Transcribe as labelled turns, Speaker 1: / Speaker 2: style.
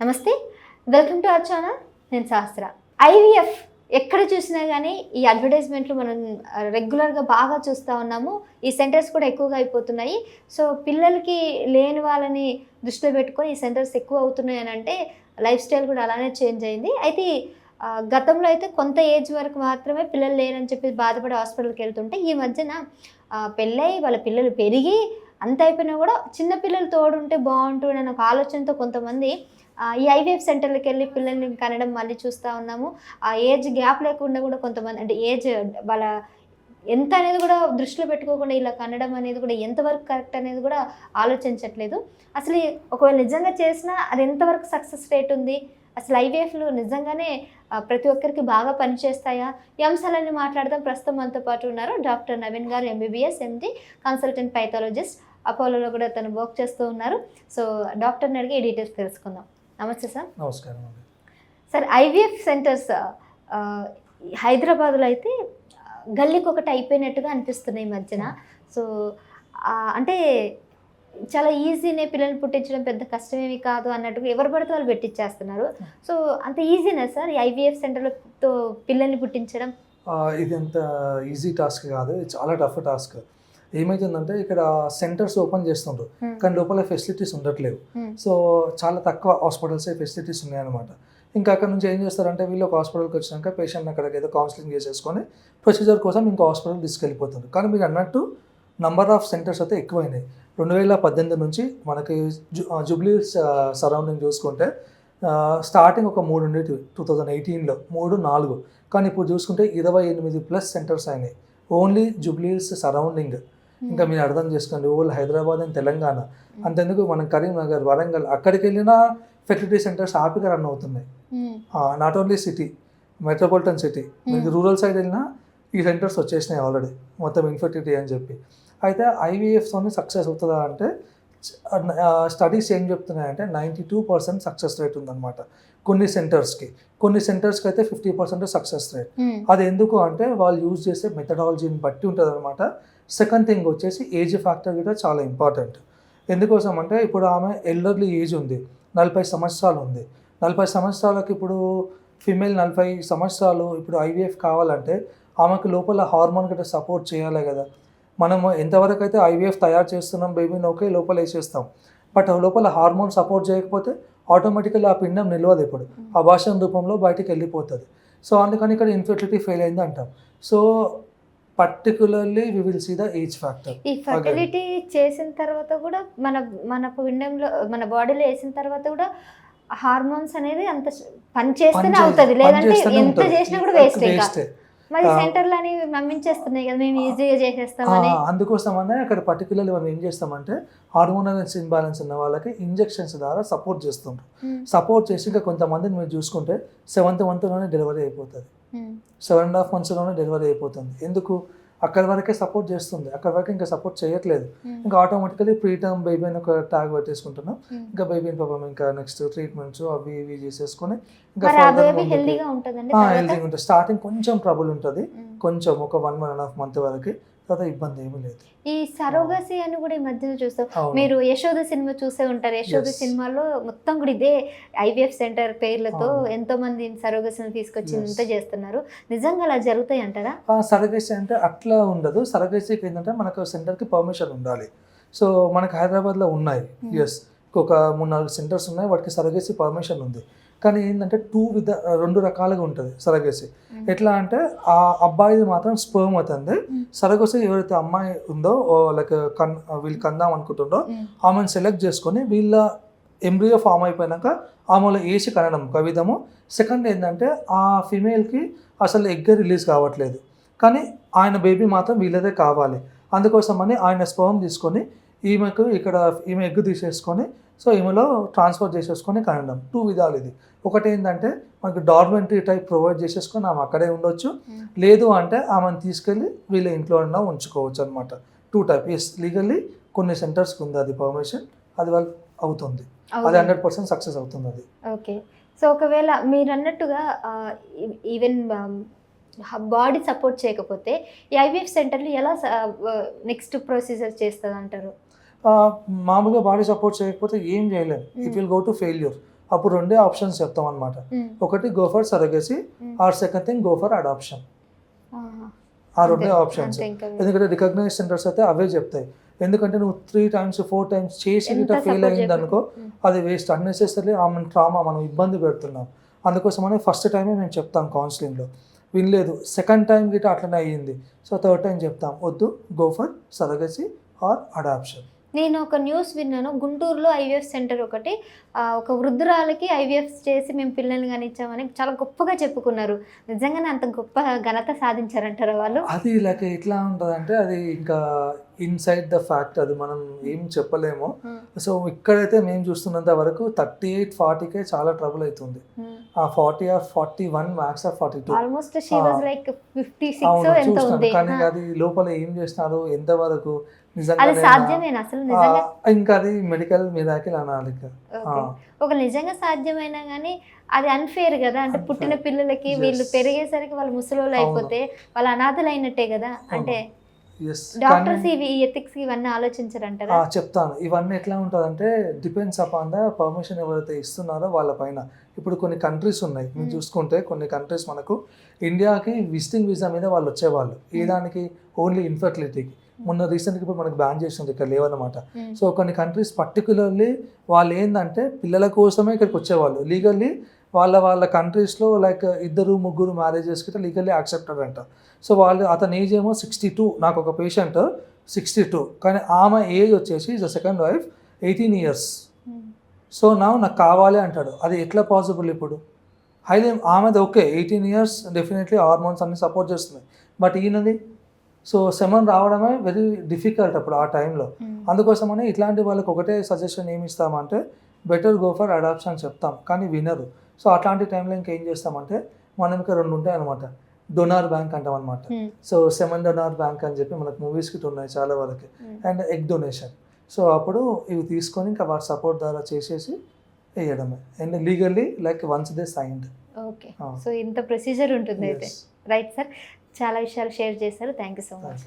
Speaker 1: నమస్తే. Welcome to our channel నేను శాస్త్ర ఐవీఎఫ్ ఎక్కడ చూసినా కానీ ఈ అడ్వర్టైజ్మెంట్లు మనం రెగ్యులర్గా బాగా చూస్తూ ఉన్నాము. ఈ సెంటర్స్ కూడా ఎక్కువగా అయిపోతున్నాయి. సో పిల్లలకి లేని వాళ్ళని దృష్టిలో పెట్టుకొని ఈ సెంటర్స్ ఎక్కువ అవుతున్నాయి అని అంటే లైఫ్ స్టైల్ కూడా అలానే చేంజ్ అయింది. అయితే గతంలో అయితే కొంత ఏజ్ వరకు మాత్రమే పిల్లలు లేరని చెప్పి బాధపడే హాస్పిటల్కి వెళ్తుంటే ఈ మధ్యన పెళ్ళై వాళ్ళ పిల్లలు పెరిగి అంత అయిపోయినా కూడా చిన్న పిల్లలు తోడుంటే బాగుంటుంది అనే ఒక ఆలోచనతో కొంతమంది ఈ ఐవీఎఫ్ సెంటర్లకు వెళ్ళి పిల్లల్ని కనడం మళ్ళీ చూస్తూ ఉన్నాము. ఆ ఏజ్ గ్యాప్ లేకుండా కూడా కొంతమంది అంటే ఏజ్ వాళ్ళ ఎంత అనేది కూడా దృష్టిలో పెట్టుకోకుండా ఇలా కనడం అనేది కూడా ఎంతవరకు కరెక్ట్ అనేది కూడా ఆలోచించట్లేదు. అసలు ఈ- ఒకవేళ నిజంగా చేసినా అది ఎంతవరకు సక్సెస్ రేట్ ఉంది? అసలు ఐవీఎఫ్లు నిజంగానే ప్రతి ఒక్కరికి బాగా పనిచేస్తాయా? ఈ అంశాలన్నీ మాట్లాడదాం. ప్రస్తుతం మనతో పాటు ఉన్నారు డాక్టర్ నవీన్ గారు ఎంబీబీఎస్ ఎండి కన్సల్టెంట్ పైథాలజిస్ట్. అపోలోలో కూడా తను వర్క్ చేస్తూ ఉన్నారు. సో డాక్టర్ని అడిగి ఈ డీటెయిల్స్ తెలుసుకుందాం. నమస్తే సార్.
Speaker 2: నమస్కారం అండి.
Speaker 1: సార్ ఐవీఎఫ్ సెంటర్స్ హైదరాబాద్లో అయితే గల్లీకి ఒకటి అయిపోయినట్టుగా అనిపిస్తున్నాయి ఈ మధ్యన. సో అంటే చాలా ఈజీనే పిల్లల్ని పుట్టించడం పెద్ద కష్టమేమి కాదు అన్నట్టుగా ఎవరు పడితే వాళ్ళు పెట్టించేస్తున్నారు సో అంత ఈజీనా సార్ ఈ ఐవీఎఫ్ సెంటర్లతో పిల్లల్ని పుట్టించడం?
Speaker 2: ఇది అంత ఈజీ టాస్క్ కాదు. చాలా టఫ్ టాస్క్. ఏమైతుందంటే ఇక్కడ సెంటర్స్ ఓపెన్ చేస్తుండ్రు.
Speaker 1: Hmm.
Speaker 2: కానీ లోపల ఫెసిలిటీస్ ఉండట్లేవు.
Speaker 1: Hmm.
Speaker 2: సో చాలా తక్కువ హాస్పిటల్స్ ఫెసిలిటీస్ ఉన్నాయన్నమాట. ఇంకా అక్కడ నుంచి ఏం చేస్తారంటే వీళ్ళు ఒక హాస్పిటల్కి వచ్చినాక పేషెంట్ అక్కడికి ఏదో కౌన్సిలింగ్ చేసేసుకొని ప్రొసీజర్ కోసం ఇంకో హాస్పిటల్ తీసుకెళ్ళిపోతుంది కానీ మీరు అన్నట్టు నంబర్ ఆఫ్ సెంటర్స్ అయితే ఎక్కువైనాయి. రెండు వేల పద్దెనిమిది నుంచి మనకి జూబ్లీ సరౌండింగ్ చూసుకుంటే స్టార్టింగ్ ఒక మూడు ఉండేవి టూ థౌజండ్ ఎయిటీన్లో మూడు నాలుగు. కానీ ఇప్పుడు చూసుకుంటే ఇరవై ఎనిమిది ప్లస్ సెంటర్స్ అయినాయి. ఓన్లీ జూబ్లీస్ సరౌండింగ్ ఇంకా మీరు అర్థం చేసుకోండి ఓల్ హైదరాబాద్ అండ్ తెలంగాణ. అంతెందుకు మనం కరీంనగర్ వరంగల్ అక్కడికి వెళ్ళిన ఫెసిలిటీ సెంటర్స్ హ్యాపీగా రన్ అవుతున్నాయి. Not only city metropolitan city మీకు రూరల్ సైడ్ వెళ్ళినా ఈ సెంటర్స్ వచ్చేసినాయి ఆల్రెడీ మొత్తం ఇన్ఫర్టిలిటీ అని చెప్పి. అయితే ఐవీఎఫ్తోని సక్సెస్ అవుతుందా అంటే స్టడీస్ ఏం చెప్తున్నాయంటే ninety two percent success rate ఉందన్నమాట. కొన్ని సెంటర్స్కి. కొన్ని సెంటర్స్కి అయితే ఫిఫ్టీ పర్సెంట్ సక్సెస్ రేట్.
Speaker 1: మ్మ్.
Speaker 2: అది ఎందుకు అంటే వాళ్ళు యూజ్ చేసే మెథడాలజీని బట్టి ఉంటుంది అనమాట సెకండ్ థింగ్ వచ్చేసి ఏజ్ ఫ్యాక్టర్ కూడా చాలా ఇంపార్టెంట్. ఎందుకోసం అంటే ఇప్పుడు ఆమె ఎల్డర్లీ ఏజ్ ఉంది. నలభై సంవత్సరాలు ఉంది. నలభై సంవత్సరాలకు ఇప్పుడు ఫిమేల్ నలభై సంవత్సరాలు ఇప్పుడు ఐవీఎఫ్ కావాలంటే ఆమెకు లోపల హార్మోన్ గట్రా సపోర్ట్ చేయాలి కదా. మనం ఎంతవరకు అయితే ఐవీఎఫ్ తయారు చేస్తున్నాం బేబీని ఓకే లోపల వేసేస్తాం. బట్ లోపల హార్మోన్ సపోర్ట్ చేయకపోతే ఆటోమేటికల్లీ ఆ పిండం నిలవదు ఇప్పుడు అభాషణ రూపంలో బయటికి వెళ్ళిపోతుంది. సో అందుకని ఇక్కడ ఇన్ఫర్టిలిటీ ఫెయిల్ అయింది అంటాం. So particularly we will see the age factor
Speaker 1: ఈ ఫర్టిలిటీ చేసిన తర్వాత కూడా మన మన పిండంలో మన బాడీలో వేసిన తర్వాత కూడా హార్మోన్స్ అనేది అంత పని చేస్తేనే అవుతుంది. లేదంటే ఎంత చేసినా కూడా వేస్ట్ ఇంకా.
Speaker 2: వేస్టే
Speaker 1: మరి. సెంటర్లు అని పంపించేస్తున్నాయి కదా మేము ఈజీగా చేసేస్తామని
Speaker 2: అందుకోసమనే అక్కడ పర్టికులర్లీ మనం ఏం చేస్తామంటే హార్మోనల్ ఇన్బ్యాలెన్స్ ఉన్న వాళ్ళకి ఇంజెక్షన్స్ ద్వారా సపోర్ట్ చేస్తుంటాం. సపోర్ట్ చేసి ఇంకా కొంతమందిని మీరు చూసుకుంటే సెవెంత్ మంత్లోనే డెలివరీ అయిపోతుంది. సెవెన్ అండ్ హాఫ్ మంత్స్లోనే డెలివరీ అయిపోతుంది ఎందుకు అక్కడి వరకే సపోర్ట్ చేస్తుంది. అక్కడి వరకు ఇంకా సపోర్ట్ చేయట్లేదు.
Speaker 1: మ్మ్.
Speaker 2: ఇంకా ఆటోమేటికలీ ప్రీటర్మ్ బేబీ అని ఒక ట్యాగ్ పెట్టేసుకుంటున్నాం.
Speaker 1: మ్మ్.
Speaker 2: ఇంకా బేబీని పాపం ఇంకా నెక్స్ట్ ట్రీట్మెంట్స్ అవి ఇవి చేసేసుకొని ఇంకా
Speaker 1: హెల్దీగా
Speaker 2: ఉంటుంది. స్టార్టింగ్ కొంచెం ట్రబుల్ ఉంటుంది.
Speaker 1: మ్మ్.
Speaker 2: కొంచెం ఒక one one and half month వరకు. తర్వాత ఇబ్బంది ఏమీ లేదు.
Speaker 1: ఈ సరోగసి అని కూడా ఈ మధ్యన చూస్తాం. మీరు యశోద సినిమా చూసే ఉంటారు. యశోద. సినిమాలో మొత్తం కూడా ఇదే ఐవీఎఫ్ సెంటర్ పేర్లతో. ఎంతో మంది సరోగసిని. ఇంత చేస్తున్నారు. నిజంగా అలా జరుగుతాయి అంటారా?
Speaker 2: సరగేసి అంటే అట్లా ఉండదు. సరగేసికి ఏంటంటే మనకు సెంటర్కి పర్మిషన్ ఉండాలి. సో మనకు హైదరాబాద్లో ఉన్నాయి.
Speaker 1: Hmm.
Speaker 2: ఎస్ ఒక మూడు నాలుగు సెంటర్స్ ఉన్నాయి. వాటికి సరగేసి పర్మిషన్ ఉంది. కానీ ఏంటంటే టూ విధ రెండు రకాలుగా ఉంటుంది సరగేసి. ఎట్లా అంటే ఆ అబ్బాయిది మాత్రం స్పర్మ్ అవుతుంది. సరగసి ఎవరైతే అమ్మాయి ఉందో లైక్ కన్ వీళ్ళు కందాం అనుకుంటుండో. ఆమెను సెలెక్ట్ చేసుకొని వీళ్ళ ఎంబ్రియో ఫామ్ అయిపోయినాక ఆమెలో ఏసి కనడం ఒక విధము సెకండ్ ఏంటంటే ఆ ఫిమేల్కి అసలు ఎగ్ రిలీజ్ కావట్లేదు కానీ ఆయన బేబీ మాత్రం వీళ్ళదే కావాలి అందుకోసమని ఆయన స్పర్మ్ తీసుకొని ఈమెకు ఇక్కడ ఈమె ఎగ్ తీసేసుకొని సో ఈమెలో ట్రాన్స్ఫర్ చేసేసుకొని కనడం. టూ విధాలు ఇది. ఒకటి ఏంటంటే మనకి డార్మెంటరీ టైప్ ప్రొవైడ్ చేసేసుకొని ఆమె అక్కడే ఉండొచ్చు.
Speaker 1: మ్మ్.
Speaker 2: లేదు అంటే ఆమెను తీసుకెళ్ళి వీళ్ళ ఇంట్లో ఉంచుకోవచ్చు అనమాట టూ టైప్. ఎస్ లీగల్లీ కొన్ని సెంటర్స్కి ఉంది అది పర్మిషన్. అది వాళ్ళు అవుతుంది. అది. హండ్రెడ్ పర్సెంట్ సక్సెస్ అవుతుంది అది.
Speaker 1: ఓకే. సో ఒకవేళ మీరు అన్నట్టుగా ఈవెన్ బాడీ సపోర్ట్ చేయకపోతే ఈ ఐవీఎఫ్ సెంటర్లు ఎలా నెక్స్ట్ ప్రొసీజర్ చేస్తుంది అంటారు
Speaker 2: మామూలుగా బాడీ సపోర్ట్ చేయకపోతే ఏం చేయలేము it. Will go to failure అప్పుడు రెండే ఆప్షన్స్ చెప్తాం అనమాట
Speaker 1: ఉమ్,
Speaker 2: ఒకటి go for surrogacy. Or second thing go for adoption. ఆ రెండే ఆప్షన్స్ ఎందుకంటే రికగ్నైజ్ సెంటర్స్ అయితే అవే చెప్తాయి. ఎందుకంటే నువ్వు త్రీ టైమ్స్ ఫోర్ టైమ్స్ చేసి గిట్ట ఫెయిల్ అయింది. అనుకో
Speaker 1: ఉమ్.
Speaker 2: అది వేస్ట్ అన్నెసెసరీ ఆమె ట్రామా మనం ఇబ్బంది పెడుతున్నాం. అందుకోసమని ఫస్ట్ టైమే మేము చెప్తాం కౌన్సిలింగ్లో వినలేదు. సెకండ్ టైం గిట్ట అట్లనే అయ్యింది. సో థర్డ్ టైం చెప్తాం. వద్దు. Go for surrogacy or adoption
Speaker 1: నేను ఒక న్యూస్ విన్నాను. గుంటూరులో ఐవీఎఫ్ సెంటర్ ఒకటి. ఒక వృద్ధురాలకి ఐవీఎఫ్ చేసి మేము పిల్లల్ని కానీ ఇచ్చామని చాలా గొప్పగా చెప్పుకున్నారు. నిజంగానే అంత గొప్ప ఘనత సాధించారంటారా వాళ్ళు?
Speaker 2: అది లైక్ ఎట్లా ఉంటుందంటే అది ఇంకా ఇన్సైడ్ ద ఫ్యాక్ట్ అది మనం ఏం చెప్పలేము. సో ఇక్కడైతే మేము చూస్తున్నంత వరకు థర్టీ ఎయిట్ ఫార్టీకే చాలా ట్రబుల్ అవుతుంది. ఆ forty or forty one max or forty two.
Speaker 1: Almost. Like fifty six
Speaker 2: కానీ అది లోపల ఏం చేస్తున్నారు ఎంతవరకు
Speaker 1: అది సాధ్యమేనా అసలు నిజంగా
Speaker 2: ఇంకా అది మెడికల్ మిరాకిల్ అనాలి ఇక. ఆ,
Speaker 1: ఓకే. ఒక నిజంగా సాధ్యమైనా కానీ అది అన్ఫేర్ కదా అంటే. పుట్టిన పిల్లలకి. వీళ్ళు పెరిగేసరికి వాళ్ళు ముసలోళ్ళు. అయిపోతే వాళ్ళు అనాథలు అయినట్టే కదా అంటే. డాక్టర్స్ ఇవి ఎథిక్స్ ఇవన్నీ ఆలోచించరంటారా
Speaker 2: చెప్తాను ఇవన్నీ ఎట్లా ఉంటుందంటే డిపెండ్స్ అపాన్ ద పర్మిషన్ ఎవరైతే ఇస్తున్నారో వాళ్ళ పైన ఇప్పుడు కొన్ని కంట్రీస్ ఉన్నాయి మీరు. చూసుకుంటే కొన్ని కంట్రీస్ మనకు ఇండియాకి విజిటింగ్ వీసా మీద వాళ్ళు వచ్చేవాళ్ళు ఏ
Speaker 1: Hmm.
Speaker 2: దానికి ఓన్లీ ఇన్ఫర్టిలిటీకి మొన్న రీసెంట్గా ఇప్పుడు మనకు బ్యాన్ చేసింది ఇక్కడ లేవన్నమాట. సో కొన్ని కంట్రీస్ పర్టికులర్లీ వాళ్ళు ఏంటంటే పిల్లల కోసమే ఇక్కడికి వచ్చేవాళ్ళు. లీగల్లీ వాళ్ళ వాళ్ళ కంట్రీస్లో లైక్ ఇద్దరు ముగ్గురు మ్యారేజెస్కి లీగల్లీ యాక్సెప్టెడ్ అంట సో వాళ్ళు అతని ఏజ్ ఏమో సిక్స్టీ టూ నాకు ఒక పేషెంట్ సిక్స్టీ టూ కానీ ఆమె ఏజ్ వచ్చేసి is second wife eighteen years. So నా నాకు కావాలి అంటాడు. అది ఎట్లా పాసిబుల్ ఇప్పుడు? హైలీ ఆమెది okay eighteen years definitely hormones అన్ని సపోర్ట్ చేస్తున్నాయి. బట్ ఈయనది సో సెమన్ రావడమే వెరీ డిఫికల్ట్ అప్పుడు ఆ టైంలో.
Speaker 1: ఉమ్.
Speaker 2: అందుకోసమని ఇట్లాంటి వాళ్ళకి ఒకటే సజెషన్ ఏమి ఇస్తామంటే బెటర్ గో ఫర్ అడాప్షన్ చెప్తాం కానీ వినరు. సో అట్లాంటి టైంలో ఇంకేం చేస్తామంటే మనం ఇంకా రెండు ఉంటాయి అనమాట డొనార్ బ్యాంక్ అంటాం అనమాట
Speaker 1: ఉమ్.
Speaker 2: సో సెవెన్ డొనార్ బ్యాంక్ అని చెప్పి మనకు మూవీస్ కిట్ ఉన్నాయి చాలా వరకు
Speaker 1: ఉమ్.
Speaker 2: And egg donation. సో అప్పుడు ఇవి తీసుకొని ఇంకా వాటి సపోర్ట్ ద్వారా చేసేసి వేయడమే. And legally like once they signed.
Speaker 1: Okay. So ఇంత ప్రొసీజర్ ఉంటుంది అయితే. Right sir. చాలా విషయాలు షేర్ చేశారు. Thank you so much.